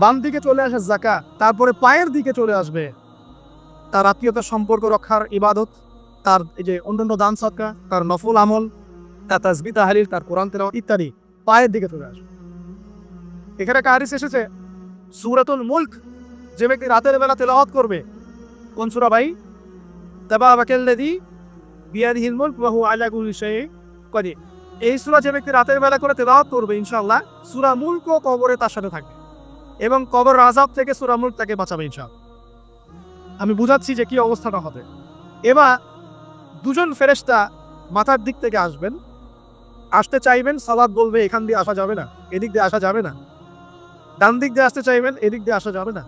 বাম দিকে চলে আসে জাকা তারপরে পায়ের দিকে চলে আসবে। তার আত্মীয়তার সম্পর্ক রক্ষার ইবাদত, তার এই যে অন্যান্য দান সৎকা তার নফল আমল, তার তাজবি তাহারির তার কোরআন তেলাওয়াত ইত্যাদি পায়ের দিকে চলে আসবে। এখানে কারিস এসেছে, সুরাতুল মুলক, যে ব্যক্তি রাতের বেলা তেলাওয়াত করবে, কোন সুরা ভাই? তাবারাকাল্লাযী বিয়াদিহিল মুলক ওয়া হুয়া আলা কুল্লি শাইইন এই সুরা যে ব্যক্তি রাতের বেলা করে তেলাওয়াত করবে, ইনশাআল্লাহ, সুরা মুলক কবরে তার সাথে থাকবে। এবং কবর আযাব থেকে সুরামুল তাকে বাঁচাবে ইনশাআল্লাহ। আমি বুঝাচ্ছি যে কি অবস্থাটা হবে। এবার দুজন ফেরেশতা মাথার দিক থেকে আসবেন। আসতে চাইবেন, সালাদ বলবে, এখান দিয়ে আসা যাবে না, এদিক দিয়ে আসা যাবে না। ডান দিক দিয়ে আসতে চাইবেন, এদিক দিয়ে আসা যাবে না।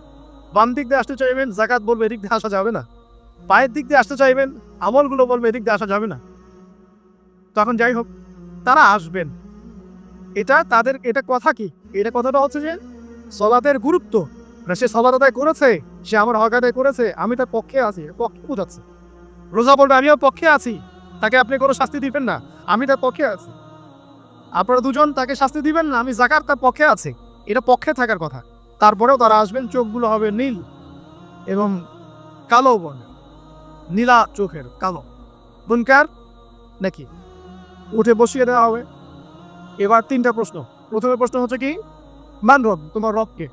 বাম দিক দিয়ে আসতে চাইবেন জাকাত বলবে, এদিক দিয়ে আসা যাবে না। পায়ের দিক দিয়ে আসতে চাইবেন, আমলগুলো বলবে, এদিক দিয়ে আসা যাবে না। তখন যাই হোক, তারা আসবেন। এটা তাদের, এটা কথা কি? এটা কথাটা হচ্ছে যে সলাতের গুরুত্ব। না, সে সলাত আদায় করেছে, সে আমার হক আদায় করেছে, আমি তার পক্ষে আছি পক্ষে বোঝাচ্ছে। রোজা বলবে, আমিও পক্ষে আছি। তাকে আপনি কোনো শাস্তি দিবেন না, আমি তার পক্ষে আছি। আপনারা দুজন তাকে শাস্তি দিবেন না, আমি জাকার তার পক্ষে আছে। এটা পক্ষে থাকার কথা। তারপরেও তারা আসবেন, চোখগুলো হবে নীল এবং কালো বর্ণের। নীলা চোখের, কালো। বুনকার নাকি? উঠে বসিয়ে দেওয়া হবে। এবার তিনটা প্রশ্ন। প্রথমে প্রশ্ন হচ্ছে কি? মান রব তোমার রবকে।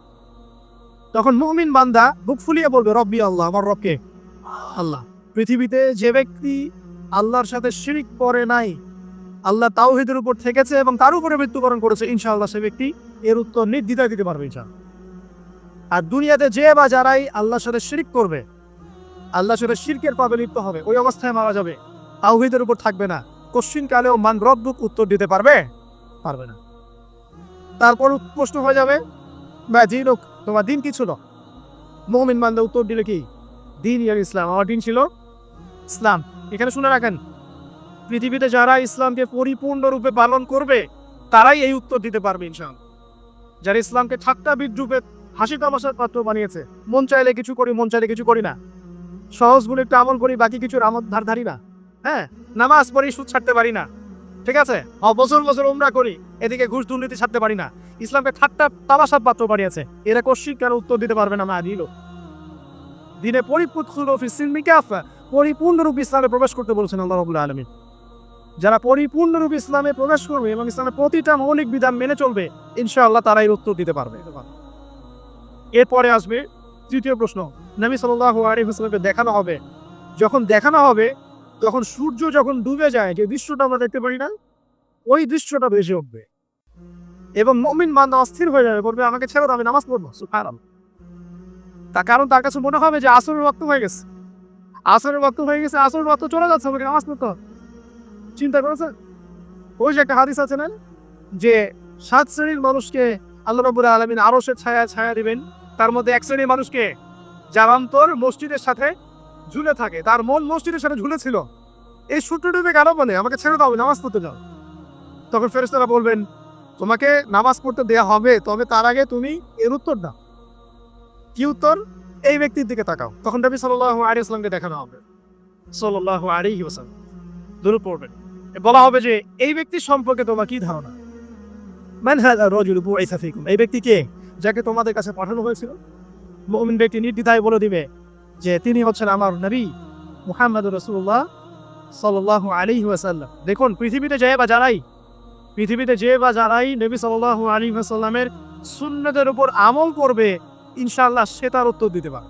তখন মুমিন বান্দা বুক ফুলিয়ে বলবে, রব্বি আল্লাহ, আমার রবকে। আল্লাহ, পৃথিবীতে যে ব্যক্তি আল্লাহর সাথে শিরিক করে নাই, আল্লাহ তাওহিদের উপর থেকেছে এবং তার উপরে মৃত্যুবরণ করেছে, ইনশাআল্লাহ সে ব্যক্তি এর উত্তর নির্দ্বিধায় দিতে পারবে, ইনশাআল্লাহ। আর দুনিয়াতে যে বা যারাই আল্লাহর সাথে শিরিক করবে, আল্লাহর সাথে শিরকের পাবে লিপ্ত হবে, ওই অবস্থায় মারা যাবে। তাওহিদের উপর থাকবে না। কোশ্চিন কালেও মান রব্বুক উত্তর দিতে পারবে? পারবে না। তারপর প্রশ্ন হয়ে যাবে বা দিন হোক তোমার দিন কি ছিল? মমিন মান্দা উত্তর দিলে কি? দিন ইয়ার ইসলাম, আমার দিন ছিল ইসলাম। এখানে শুনে রাখেন, পৃথিবীতে যারা ইসলামকে পরিপূর্ণরূপে পালন করবে, তারাই এই উত্তর দিতে পারবে ইনশাল যারা ইসলামকে ঠাট্টা বিদ্রুপে হাসি তামাশার পাত্র বানিয়েছে, মন চাইলে কিছু করি, মন চাইলে কিছু করি না। সহজ বলে একটু আমল করি, বাকি কিছুর আমল ধার ধারি না। হ্যাঁ নামাজ পড়ি সুদ ছাড়তে পারি না। ঠিক আছে? বছর বছর উমরা করি, এদিকে ঘুষ দুর্নীতি ছাড়তে পারি না। ইসলামকে ঠাট্টা তামাশার পাত্র বানিয়েছে। এরা কোশ্চিন কেন উত্তর দিতে পারবে না, মা দিল। দিনে পরিপূর্ণ পরিপূর্ণরূপে ইসলামে প্রবেশ করতে বলছেন আল্লাহ রবুল্লা আলমী যারা পরিপূর্ণরূপে ইসলামে প্রবেশ করবে এবং ইসলামের প্রতিটা মৌলিক বিধান মেনে চলবে, ইনশাআল্লাহ তারা এর উত্তর দিতে পারবে। এরপরে আসবে তৃতীয় প্রশ্ন। নবী সাল্লাহ আলী হাসলামকে দেখানো হবে। যখন দেখানো হবে তখন সূর্য যখন ডুবে যায়, যে দৃশ্যটা আমরা দেখতে পারি না, ওই দৃশ্যটা ভেসে উঠবে। এবং মমিন বান্দা অস্থির হয়ে যাবে, বলবে, আমাকে ছেড়ে দাও, আমি নামাজ পড়ব। সুফারাম তার কারণ তার কাছে মনে হবে যে আসরের রক্ত হয়ে গেছে। আসরের রক্ত হয়ে গেছে, আসরের রক্ত চলে যাচ্ছে, আমাকে নামাজ পড়তে হবে। চিন্তা করেছে ওই যে একটা হাদিস আছে না, যে সাত শ্রেণির মানুষকে আল্লাহ রবুল আলমিন আরও সে ছায়া ছায়া দিবেন। তার মধ্যে এক শ্রেণির মানুষকে জারান্তর মসজিদের সাথে ঝুলে থাকে, তার মন মসজিদের সাথে ঝুলে ছিল এই ডুবে কেন বলে? আমাকে ছেড়ে দাও, নামাজ পড়তে যাও। তখন ফেরেস্তারা বলবেন, তোমাকে নামাজ পড়তে দেয়া হবে, তবে তার আগে তুমি এর উত্তর দাও। কি উত্তর? এই ব্যক্তির দিকে তাকাও। তখন নবী সাল্লাহ আলী আসলামকে দেখানো হবে। সাল্লাহ আলী ওসালাম দূর পড়বেন। বলা হবে যে, এই ব্যক্তি সম্পর্কে তোমার কি ধারণা? মান ফিকুম। এই ব্যক্তি কে? যাকে তোমাদের কাছে পাঠানো হয়েছিল। মুমিন ব্যক্তি নির্দ্বিধায় বলে দিবে যে তিনি হচ্ছেন আমার নবী মুহাম্মদ রসুল্লাহ সাল্লাহ আলী ওয়াসাল্লাম। দেখুন, পৃথিবীতে যে বা যারাই, পৃথিবীতে যে বা যারাই নবী সাল্লাহ আলী ওয়াসাল্লামের সুন্নতের উপর আমল করবে, ইনশাআল্লাহ সে তার উত্তর দিতে পারে।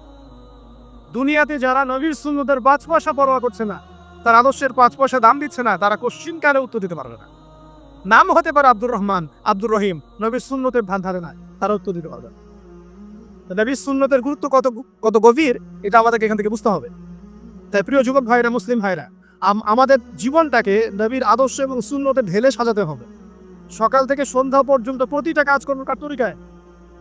দুনিয়াতে যারা নবীর সুন্নতের পাঁচ পয়সা পরোয়া করছে না, তার আদর্শের পাঁচ পয়সা দাম দিচ্ছে না, তারা কোশ্চিন কালে উত্তর দিতে পারবে না। নাম হতে পারে আব্দুর রহমান, আব্দুর রহিম, নবীর সুন্নতের ভান ধারে না তারা উত্তর দিতে পারবে না। তো নবীর সুন্নতের গুরুত্ব কত কত গভীর, এটা আমাদেরকে এখান থেকে বুঝতে হবে। তাই প্রিয় যুবক ভাইরা, মুসলিম ভাইরা, আম- আমাদের জীবনটাকে নবীর আদর্শ এবং শূন্যতে ঢেলে সাজাতে হবে। সকাল থেকে সন্ধ্যা পর্যন্ত প্রতিটা কাজ করব কার তরিকায়?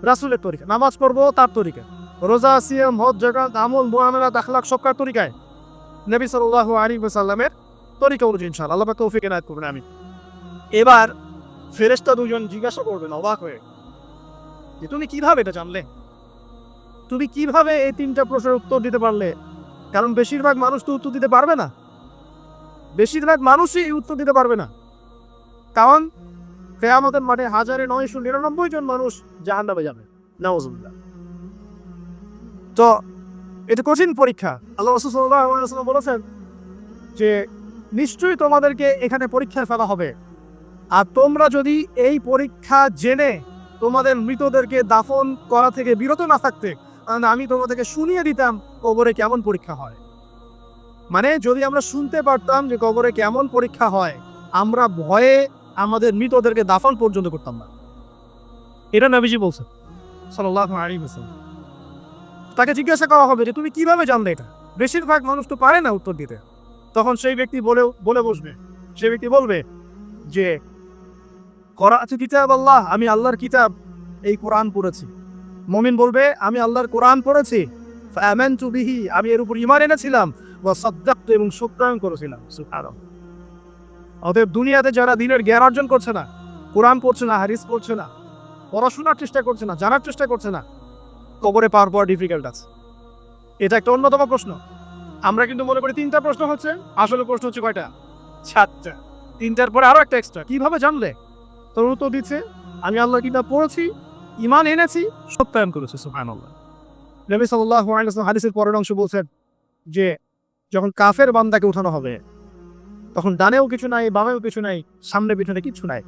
রাসুলের তরিকা নামাজ পড়ব তার তরিকা রোজা, সিয়াম, হজ জাকাত আমল মুআমালাত আখলাক সব কার তরিকায়? নবী সাল্লাল্লাহু আলাইহি সাল্লামের তরিকা অনুযায়ী ইনশাআল্লাহ। আল্লাহ তৌফিক এনায়েত করবেন আমি এবার ফেরেশতা দুজন জিজ্ঞাসা করবেন, অবাক হয়ে। যে তুমি কীভাবে এটা জানলে? তুমি কীভাবে এই তিনটা প্রশ্নের উত্তর দিতে পারলে? কারণ বেশিরভাগ মানুষ তো উত্তর দিতে পারবে না। বেশিরভাগ মানুষই উত্তর দিতে পারবে না। কারণ কেয়ামতের মাঠে হাজারে নয়শো নিরানব্বই জন মানুষ জাহান নামে যাবে। নাওজুল্লাহ তো এটা কঠিন পরীক্ষা। আল্লাহ রসুল সাল্লাল্লাহু আলাইহি ওয়াসাল্লাম বলেছেন যে, নিশ্চয়ই তোমাদেরকে এখানে পরীক্ষায় ফেলা হবে। আর তোমরা যদি এই পরীক্ষা জেনে তোমাদের মৃতদেরকে দাফন করা থেকে বিরত না থাকতে আমি তোমাদেরকে শুনিয়ে দিতাম কবরে কেমন পরীক্ষা হয়। মানে যদি আমরা শুনতে পারতাম যে কবরে কেমন পরীক্ষা হয়, আমরা ভয়ে আমাদের মৃতদেরকে দাফন পর্যন্ত করতাম না। এটা নবীজি বলছেন ওয়াসাল্লাম। তাকে জিজ্ঞাসা করা হবে যে, তুমি কীভাবে জানলে এটা? বেশিরভাগ মানুষ তো পারে না উত্তর দিতে। তখন সেই ব্যক্তি বলেও, বলে বসবে। সেই ব্যক্তি বলবে যে, করা আছে কিতাব আল্লাহ, আমি আল্লাহর কিতাব, এই কোরআন পড়েছি। মমিন বলবে, আমি আল্লাহর কোরআন পড়েছি। ফাআমানতু বিহি, আমি এর উপর ইমান এনেছিলাম। ওয়া সাদ্দাকতু এবং সত্যায়ন করেছিলাম। অতএব দুনিয়াতে যারা দিনের জ্ঞান অর্জন করছে না, কোরআন পড়ছে না, হাদিস পড়ছে না, পড়াশোনার চেষ্টা করছে না, জানার চেষ্টা করছে না, কবরে পাওয়ার পর ডিফিকাল্ট আছে। এটা একটা অন্যতম প্রশ্ন। আমরা কিন্তু মনে করি তিনটা প্রশ্ন হচ্ছে, আসলে প্রশ্ন হচ্ছে কয়টা? সাতটা। তিনটার পরে আরও একটা এক্সট্রা কীভাবে জানলে? তোর উত্তর দিচ্ছে, আমি আল্লাহ কিতাব পড়েছি ইমান এনেছি সত্যায়ন করেছি, সুবহানাল্লাহ। নবী ওয়াসাল্লাম হাদিসের পরের অংশ বলছেন যে, যখন কাফের বান্দাকে উঠানো হবে, তখন ডানেও কিছু নাই, বামেও কিছু নাই, সামনে পিছনে কিছু নাই।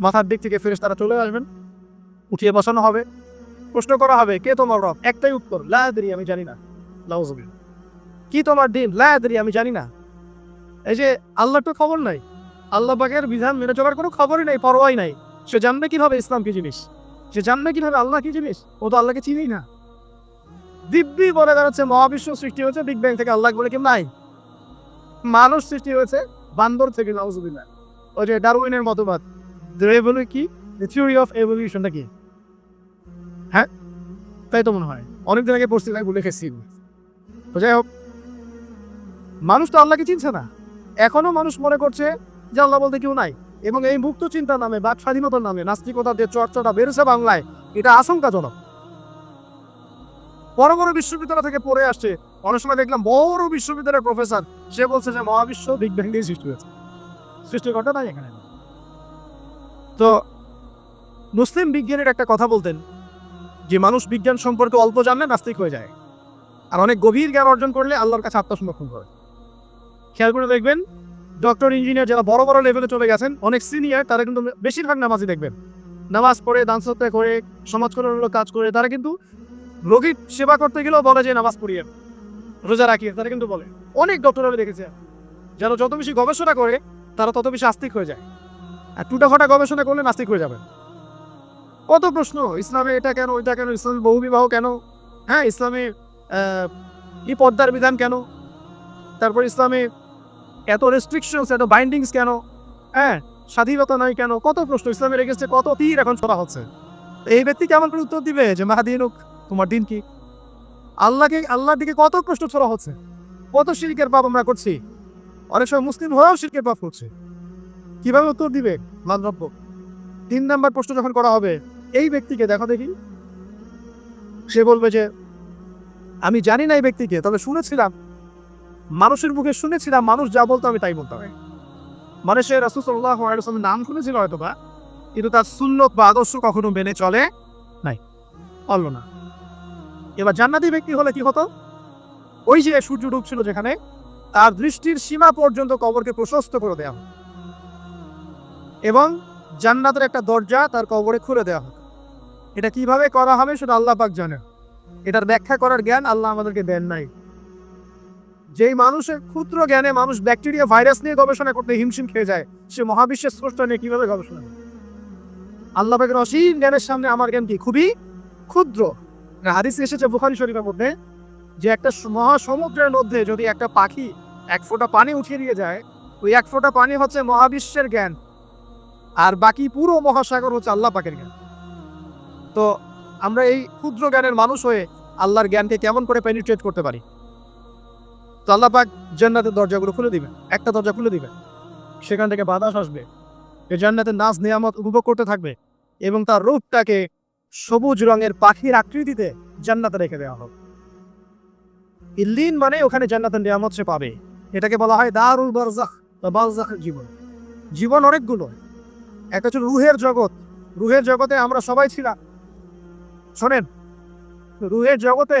মাথার দিক থেকে ফেরেশতারা চলে আসবেন, উঠিয়ে বসানো হবে, প্রশ্ন করা হবে, কে তোমার রব? একটাই উত্তর লায়াদি আমি জানি না। লাউজবিল কি তোমার দিন? লায়াদি আমি জানি না। এই যে আল্লাহর তো খবর নাই। আল্লাহ পাকের বিধান মেনে চলার কোনো খবরই নাই, পরোয়াই নাই। সে জানবে কীভাবে ইসলাম কি জিনিস? সে জানবে কীভাবে আল্লাহ কি জিনিস? ও তো আল্লাহকে চিনেই না। দিব্যি বলে দাঁড়াচ্ছে মহাবিশ্ব সৃষ্টি হয়েছে বিগ ব্যাং থেকে আল্লাহ বলে কেউ নাই। মানুষ সৃষ্টি হয়েছে, বান্দর থেকে, নাউজুবিল্লাহ। ওই যে ডারউইনের মতবাদ। কি? থিওরি অফ এভলিউশনটা কি? হ্যাঁ? তাই তো মনে হয়। অনেকদিন আগে পড়ছি, তাই ভুলে গেছি তো যাই হোক, মানুষ তো আল্লাহকে চিনছে না। এখনও মানুষ মনে করছে যে আল্লাহ বলতে কেউ নাই। এবং এই মুক্ত চিন্তা নামে বাক স্বাধীনতার নামে নাস্তিকতার যে চর্চাটা বেড়েছে বাংলায়, এটা আশঙ্কাজনক। বড় বড় বিশ্ববিদ্যালয় থেকে পড়ে আসছে, অনেক সময় দেখলাম বড় বিশ্ববিদ্যালয়ের প্রফেসর, সে বলছে যে মহাবিশ্ব বিগ ব্যাং দিয়ে সৃষ্টি হয়েছে। সৃষ্টিকর্তা নাই এখানে। তো মুসলিম বিজ্ঞানের একটা কথা বলতেন, যে মানুষ বিজ্ঞান সম্পর্কে অল্প জানলে নাস্তিক হয়ে যায়। আর অনেক গভীর জ্ঞান অর্জন করলে আল্লাহর কাছে আত্মসমর্পণ করে। খেয়াল করে দেখবেন ডক্টর, ইঞ্জিনিয়ার যারা বড় বড় লেভেলে চলে গেছেন, অনেক সিনিয়র তারা কিন্তু বেশিরভাগ নামাজই দেখবেন। নামাজ পড়ে, দান সত্য করে, সমাজ কল্যাণমূলক কাজ করে, তারা কিন্তু রোগীর সেবা করতে গেলেও বলে যে নামাজ পড়িয়ে রোজা রাখিয়ে তারা কিন্তু বলে। অনেক ডক্টর আমি দেখেছি যেন যত বেশি গবেষণা করে, তারা তত বেশি আস্তিক হয়ে যায়। আর টুটা ফটা গবেষণা করলে নাস্তিক হয়ে যাবে কত প্রশ্ন, ইসলামে এটা কেন, ওইটা কেন, ইসলামে বহু বিবাহ কেন? হ্যাঁ ইসলামে ই পদ্মার বিধান কেন? তারপর ইসলামে এত রেস্ট্রিকশনস এত বাইন্ডিংস কেন? হ্যাঁ স্বাধীনতা নাই কেন? কত প্রশ্ন ইসলামের এগেস্টে কত তীর এখন ছড়া হচ্ছে? এই ব্যক্তি কেমন করে উত্তর দিবে যে মাহাদিনুক তোমার দিন কি? আল্লাহকে, আল্লাহর দিকে কত প্রশ্ন ছড়া হচ্ছে? কত শিরকের পাপ আমরা করছি? অনেক সময় মুসলিম হয়েও শিরকের পাপ করছে। কীভাবে উত্তর দিবে? মানরব্য তিন নাম্বার প্রশ্ন যখন করা হবে, এই ব্যক্তিকে দেখো দেখি। সে বলবে যে, আমি জানি না এই ব্যক্তিকে, তবে শুনেছিলাম মানুষের মুখে শুনেছিলাম, মানুষ যা বলতো আমি তাই বলতাম। মানে সে রাসুসাল্লাহ নাম শুনেছিল হয়তো বা কিন্তু তার সুন্নত বা আদর্শ কখনো মেনে চলে নাই। অল্প না। এবার জান্নাতি ব্যক্তি হলে কি হতো? ওই যে সূর্য ডুবছিল যেখানে, তার দৃষ্টির সীমা পর্যন্ত কবরকে প্রশস্ত করে দেওয়া হতো এবং জান্নাতের একটা দরজা তার কবরে খুলে দেওয়া হতো এটা কীভাবে করা হবে সেটা আল্লাহ পাক জানে এটার ব্যাখ্যা করার জ্ঞান আল্লাহ আমাদেরকে দেন নাই। যেই মানুষের ক্ষুদ্র জ্ঞানে মানুষ ব্যাকটেরিয়া, ভাইরাস নিয়ে গবেষণা করতে হিমশিম খেয়ে যায়, সে মহাবিশ্বের স্রষ্টা নিয়ে কীভাবে গবেষণা করবে আল্লাহ পাকের অসীম জ্ঞানের সামনে আমার জ্ঞান কি? খুবই ক্ষুদ্র। হাদিস এসেছে বুখারি শরীফের মধ্যে যে একটা মহাসমুদ্রের মধ্যে যদি একটা পাখি এক ফোঁটা পানি উঠিয়ে দিয়ে যায়, ওই এক ফোঁটা পানি হচ্ছে মহাবিশ্বের জ্ঞান। আর বাকি পুরো মহাসাগর হচ্ছে আল্লাহ পাকের জ্ঞান। তো আমরা এই ক্ষুদ্র জ্ঞানের মানুষ হয়ে আল্লাহর জ্ঞানকে কেমন করে পেনিট্রেট করতে পারি? তো আল্লাহ জান্নাতের দরজাগুলো খুলে দিবেন, একটা দরজা খুলে দিবেন। সেখান থেকে বাতাস আসবে, এ জান্নাতের নাচ নিয়ামত উপভোগ করতে থাকবে এবং তার রূপটাকে সবুজ রঙের পাখির আকৃতিতে জান্নাতে রেখে দেওয়া হবে ইল্লিন মানে ওখানে জান্নাতের নিয়ামত সে পাবে। এটাকে বলা হয় দারুল বারজাখ বা বারজাখের জীবন। জীবন অনেকগুলো। একটা হচ্ছে রুহের জগৎ। রুহের জগতে আমরা সবাই ছিলাম। শোনেন, রুহের জগতে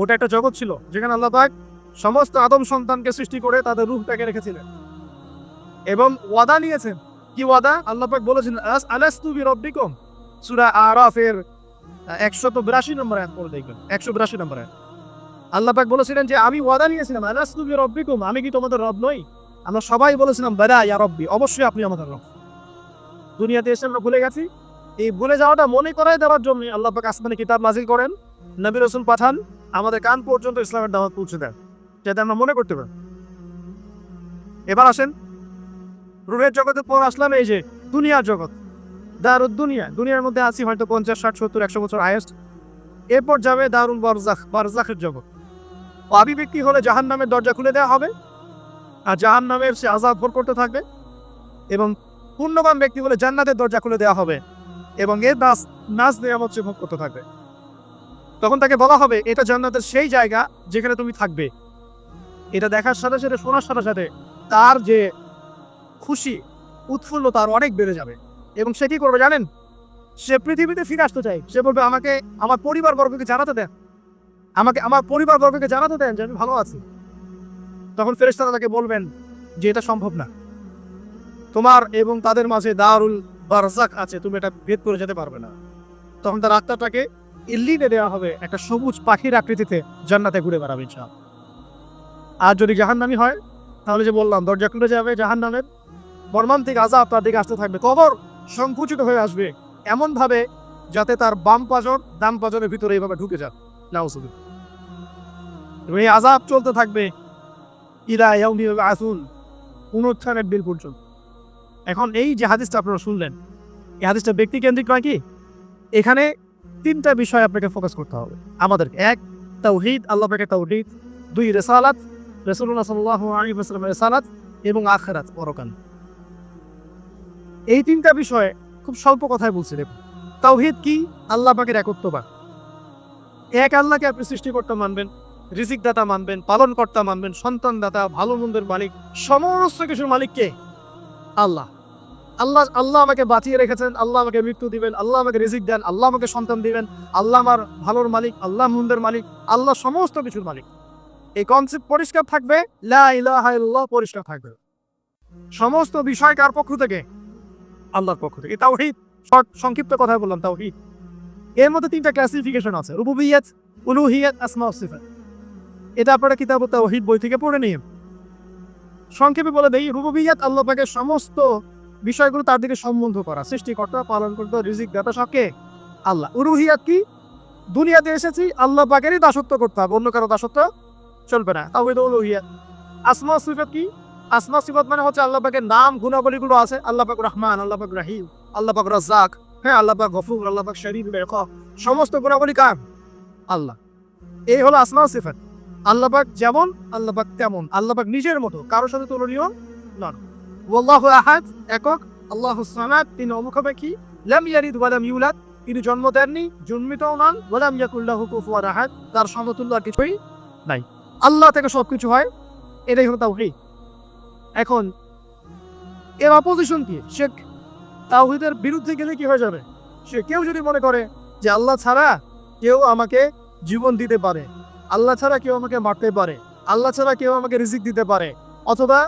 ওটা একটা জগৎ ছিল, যেখানে আল্লাহ পাক সমস্ত আদম সন্তানকে সৃষ্টি করে তাদের রূপটাকে রেখেছিলেন। এবং ওয়াদা নিয়েছেন। কি ওয়াদা? আল্লাহ পাক বলেছেন, আস আলাস্তু বি রব্বিকুম সূরা আরাফের একশত বিরাশি নম্বর আয়াত পড়ে দেখবেন। একশো বিরাশি নম্বর আয়াত। আল্লাহ পাক বলেছিলেন যে, আমি ওয়াদা নিয়েছিলাম, আলাস্তু বি রব্বিকুম আমি কি তোমাদের রব নই? আমরা সবাই বলেছিলাম বেড়া ইয়া রব্বি অবশ্যই আপনি আমাদের রব। দুনিয়াতে এসে আমরা ভুলে গেছি। এই ভুলে যাওয়াটা মনে করাই দেওয়ার জন্য আল্লাহ পাক আসমানে কিতাব নাজিল করেন, নবী রসুল পাঠান আমাদের কান পর্যন্ত ইসলামের দাওয়াত পৌঁছে দেন যাতে আমরা মনে করতে পারি। এবার আসেন, রুহের জগতের পর আসলাম এই যে দুনিয়ার জগৎ দারুদ দুনিয়া দুনিয়ার মধ্যে আছি হয়তো পঞ্চাশ, ষাট, সত্তর, একশো বছর আয়েস্ট এরপর যাবে দারুল বারজাখ বারজাখের জগৎ। অবিব্যক্তি হলে জাহান নামের দরজা খুলে দেওয়া হবে, আর জাহান নামের সে আজাদ ভোর করতে থাকবে। এবং পূর্ণবান ব্যক্তি হলে জান্নাতের দরজা খুলে দেওয়া হবে। এবং এর নাচ নাচ নিয়ামত সে ভোগ করতে থাকবে। তাকে বলা হবে, এটা জান্নাতের সেই জায়গা যেখানে তুমি থাকবে। এটা দেখার সাথে সাথে, শোনার সাথে সাথে তার যে খুশি, উৎফুল্ল, তার অনেক বেড়ে যাবে। এবং সে কি করবে জানেন? সে পৃথিবীতে ফিরে আসতে চাই সে বলবে, আমাকে আমার পরিবার বর্গকে জানাতে দেন। আমাকে আমার পরিবার বর্গকে জানাতে দেন যে আমি ভালো আছি। তখন ফেরেশতারা তাকে বলবেন যে, এটা সম্ভব না। তোমার এবং তাদের মাঝে দারুল বারজাক আছে, তুমি এটা ভেদ করে যেতে পারবে না। তখন তার আত্মাটাকে ইল্লিনে দেওয়া হবে একটা সবুজ পাখির আকৃতিতে জান্নাতে ঘুরে বেড়াবে ইনশা আর যদি জাহান্নামি হয়, তাহলে যে বললাম, দরজা খুলে যাবে জাহান্নামের। মর্মান্তিক আজাব তার দিকে আসতে থাকবে। কবর সংকুচিত হয়ে আসবে এমন ভাবে যাতে তার বাম পাজর, ডান পাজরের ভিতরে এইভাবে ঢুকে যাক। নাউসুবি এবং এই আজাব চলতে থাকবে ইরা ইয়াউমি আসুন পুনরুত্থানের বিল পর্যন্ত। এখন এই যে হাদিসটা আপনারা শুনলেন, এই হাদিসটা ব্যক্তি কেন্দ্রিক নয় কি? এখানে তিনটা বিষয় আপনাকে ফোকাস করতে হবে। আমাদেরকে এক, তাওহিদ, আল্লাহ পাকে তাওহিদ। দুই, রেসালাত রসুল্লাহ সাল্লাহ আলী আসলামের রেসালাত এবং আখেরাত, পরকাল। এই তিনটা বিষয়ে খুব স্বল্প কথায় বলছি, দেখুন। তাওহিদ কি? আল্লাহ পাকের একত্ববাদ। এক, আল্লাহকে আপনি সৃষ্টিকর্তা মানবেন রিজিক দাতা মানবেন পালন কর্তা মানবেন সন্তান দাতা ভালো মন্দের মালিক, সমস্ত কিছুর মালিক কে? আল্লাহ। আল্লাহ আল্লাহ আমাকে বাঁচিয়ে রেখেছেন, আল্লাহ আমাকে মৃত্যু দিবেন, আল্লাহ আমাকে রিজিক দেন, আল্লাহ আমাকে সন্তান দিবেন, আল্লাহ আমার ভালোর মালিক, আল্লাহ মন্দের মালিক, আল্লাহ সমস্ত কিছুর মালিক। এই কনসেপ্ট পরিষ্কার থাকবে? লা ইলাহা পরিষ্কার থাকবে। সমস্ত বিষয় কার পক্ষ থেকে? আল্লাহর পক্ষ থেকে। তাওহীদ শর্ট সংক্ষিপ্ত কথা বললাম, তাওহীদ। এর মধ্যে তিনটা ক্লাসিফিকেশন আছে, রুবুবিয়াত, উলুহিয়াত, আসমা সিফাত। এটা আপনারা কিতাব বই থেকে পড়ে নিন। সংক্ষেপে বলে দেই, রুবুবিয়াত আল্লাহ পাকের সমস্ত বিষয়গুলো তার দিকে সম্বন্ধ করা, সৃষ্টিকর্তা করতে রিজিক দাতা সবকে আল্লাহ। উরুহিয়াত কি? দুনিয়াতে এসেছি, আল্লাহ পাকেরই দাসত্ব করতে হবে, অন্য কারও দাসত্ব চলবে না। তাও উলুহিয়াত। আসমা সিফাত কি? আসমা সিফাত মানে হচ্ছে আল্লাহ পাকের নাম, গুণাবলীগুলো আছে, আল্লাহ পাক রহমান, আল্লাহ পাক রাহিম, আল্লাহ পাক রাজ্জাক হ্যাঁ আল্লাহ পাক গফুর, আল্লাহ পাক শরীফ সমস্ত গুণাবলী কার? আল্লাহ। এই হলো আসমা সিফাত। আল্লাহ পাক যেমন, আল্লাহ পাক তেমন, আল্লাহ পাক নিজের মতো কারোর সাথে তুলনীয় নন। ওয়াল্লাহু আহাদ একক আল্লাহ সামাদ তিনি অমুখাপেক্ষী লাম ইয়ারিদ ওয়া লাম ইউলাদ, তিনি জন্ম দেননি, জন্মিতও নন, ওয়া লাম ইয়াকুল্লাহু কুফুয়ান আহাদ, তার সমতুল্য আর কিছুই নাই। আল্লাহ থেকে সবকিছু হয়, এটাই হলো তাওহীদ। এখন, এর অপোজিশন কি? সে তাওহীদের বিরুদ্ধে গেলে কি হয়ে যাবে? সে কেউ যদি মনে করে যে আল্লাহ ছাড়া কেউ আমাকে জীবন দিতে পারে, আল্লাহ ছাড়া কেউ আমাকে মারতে পারে, আল্লাহ ছাড়া কেউ আমাকে রিজিক দিতে পারে, অথবা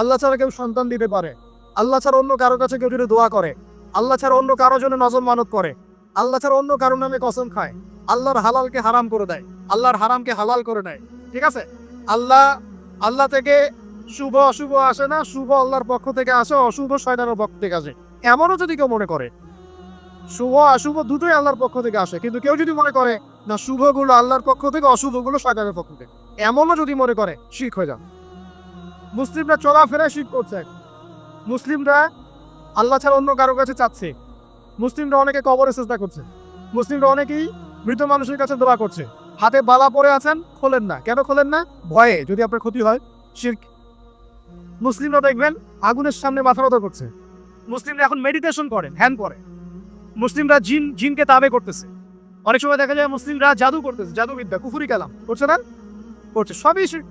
আল্লাহ ছাড়া কেউ সন্তান দিতে পারে। আল্লাহ ছাড়া অন্য কারও কাছে কেউ যদি দোয়া করে, আল্লাহ ছাড়া অন্য কারও জন্য নজর মানত করে, আল্লাহ ছাড়া অন্য কারও নামে কসম খায়, আল্লাহর হালালকে হারাম করে দেয়, আল্লাহর হারামকে হালাল করে নেয় ঠিক আছে? আল্লাহ আল্লাহ থেকে শুভ অশুভ আসে না, শুভ আল্লাহর পক্ষ থেকে আসে, অশুভ শয়তানের পক্ষ থেকে আসে। এমনও যদি কেউ মনে করে, শুভ, অশুভ দুটোই আল্লাহর পক্ষ থেকে আসে, কিন্তু কেউ যদি মনে করে, না, শুভগুলো আল্লাহর পক্ষ থেকে, অশুভগুলো শয়তানের পক্ষ থেকে। এমনও যদি মনে করে শিখ হয়ে যান। মুসলিমরা চলাফেরা শিখ করছে। মুসলিমরা আল্লাহ ছাড়া অন্য কারও কাছে চাচ্ছে। মুসলিমরা অনেকে কবরে চেষ্টা করছে। মুসলিমরা অনেকেই মৃত মানুষের কাছে দোয়া করছে। হাতে বালা পরে আছেন, খোলেন না। কেন খোলেন না? ভয়ে, যদি আপনার ক্ষতি হয়, শির্ক। মুসলিমরা দেখবেন আগুনের সামনে মাথা নত করছে। মুসলিমরা এখন মেডিটেশন করেন হ্যান করে। মুসলিমরা জিন, জিনকে তাবে করতেছে। অনেক সময় দেখা যায় মুসলিমরা জাদু করতেছে, জাদুবিদ্যা, কুফুরি কালাম। করছে না? করছে। সবই শির্ক।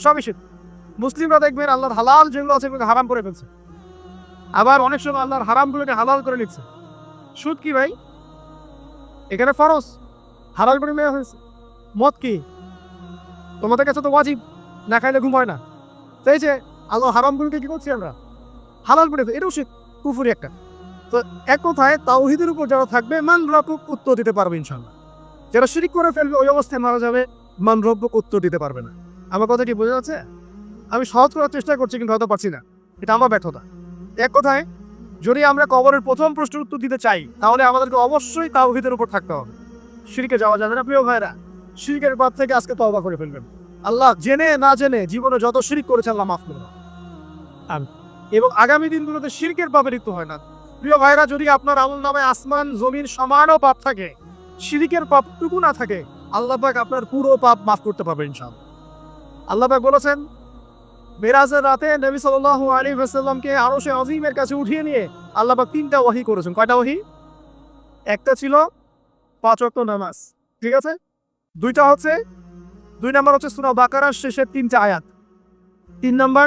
সবই শির্ক। মুসলিমরা দেখবেন আল্লাহর হালাল যেগুলো আছে সেগুলোকে হারাম করে ফেলছে। আবার অনেক সময় আল্লাহর হারামগুলোকে হালাল করে নিচ্ছে। সুদ কি ভাই? এখানে ফরজ। হালাল করে নেওয়া হয়েছে। মদ কি? তোমাদের কাছে তো ওয়াজিব। না খাইলে ঘুম হয় না। তাই যে আল্লাহ হারামগুলোকে কি করছি আমরা? হালাল করে এটাও সে কুফুরি একটা। তো এক কথায় তাওহিদের উপর যারা থাকবে, মান রব্বক উত্তর দিতে পারবে ইনশাল্লাহ যারা শিরিক করে ফেলবে, ওই অবস্থায় মারা যাবে, মান রব্বক উত্তর দিতে পারবে না। আমার কথা কি বোঝা যাচ্ছে? আমি সহজ করার চেষ্টা করছি কিন্তু হয়তো পারছি না। এটা আমার ব্যর্থতা। এক কথায় যদি আমরা কবরের প্রথম প্রশ্নের উত্তর দিতে চাই তাহলে আমাদেরকে অবশ্যই তাওহিদের উপর থাকতে হবে। শিরকে যাওয়া যাবে না প্রিয় ভাইরা শিরকের পথ থেকে আজকে তওবা করে ফেলবেন। আল্লাহ জেনে না জেনে জীবনে যত শিরিক করেছে আল্লাহ মাফ করবে আমিন। এবং আগামী দিনগুলোতে শিরকের পাপে লিপ্ত হয় না। প্রিয় ভাইরা যদি আপনার আমল নামে আসমান জমিন সমানও পাপ থাকে শিরিকের পাপটুকু না থাকে আল্লাহ পাক আপনার পুরো পাপ মাফ করতে পারবেন ইনশাআল্লাহ। আল্লাহ পাক বলেছেন মেরাজের রাতে নবী সাল্লাল্লাহু আলাইহি ওয়াসাল্লামকে সে অজিমের কাছে উঠিয়ে নিয়ে আল্লাহ পাক তিনটা ওয়াহি করেছেন। কয়টা ওয়াহি? একটা ছিল পাঁচ ওয়াক্ত নামাজ, ঠিক আছে? দুইটা হচ্ছে, দুই নাম্বার হচ্ছে সূরা বাকারার শেষের তিনটা আয়াত। তিন নাম্বার,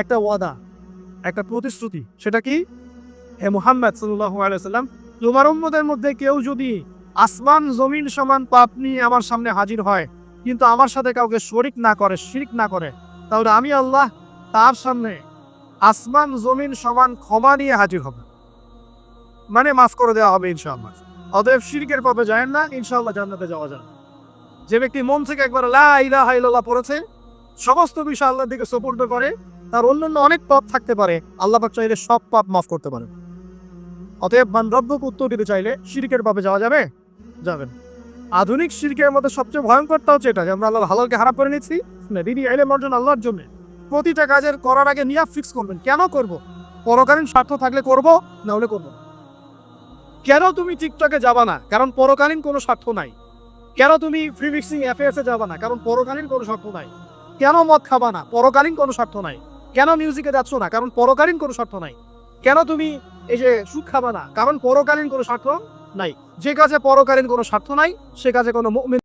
একটা ওয়াদা, একটা প্রতিশ্রুতি, সেটা কি? হে মুহাম্মদ সাল্লাল্লাহু আলাইহি সাল্লাম তোমার উম্মতের মধ্যে কেউ যদি আসমান, জমিন সমান পাপ নিয়ে আমার সামনে হাজির হয়, কিন্তু আমার সাথে কাউকে শরিক না করে, শিরিক না করে তাহলে আমি আল্লাহ তার সামনে আসমান, জমিন, সমান ক্ষমা নিয়ে হাজির হবে। মানে মাফ করে দেওয়া হবে ইনশাআল্লাহ। অতএব শিরকের পাপে যায় না, ইনশাআল্লাহ জান্নাতে যাওয়া যায় যে ব্যক্তি মন থেকে একবার লা ইলাহা ইল্লাল্লাহ পড়েছে, সমস্ত বিষয় আল্লাহর দিকে সুপর্দ করে, তার অন্যান্য অনেক পাপ থাকতে পারে, আল্লাহ পাক চাইলে সব পাপ মাফ করতে পারে অতএব মান রব্বকে উত্তর দিতে চাইলে শিরকের পাপে যাওয়া যাবে? যাবেন। আধুনিক শিরকের মধ্যে সবচেয়ে ভয়ঙ্করটা হচ্ছে এটা যে আমরা আল্লাহ হালালকে হারাপ করে নিচ্ছি। না দিদি এলেম অর্জন আল্লাহর জন্য। প্রতিটা কাজের করার আগে নিয়া ফিক্স করবেন। কেন করব? পরকালীন স্বার্থ থাকলে করব, না হলে করব? কেন তুমি টিকটকে যাবা না? কারণ পরকালীন কোনো স্বার্থ নাই। কেন তুমি ফ্রি মিক্সিং অ্যাফেয়ার্সে যাবা না? কারণ পরকালীন কোনো স্বার্থ নাই। কেন মদ খাবা না? পরকালীন কোনো স্বার্থ নাই। কেন মিউজিকে যাচ্ছ না? কারণ পরকালীন কোনো স্বার্থ নাই। কেন তুমি এই যে সুখ খাবা না? কারণ পরকালীন কোনো স্বার্থ নাই। যে কাজে পরকালীন কোনো স্বার্থ নাই সে কাজে কোনো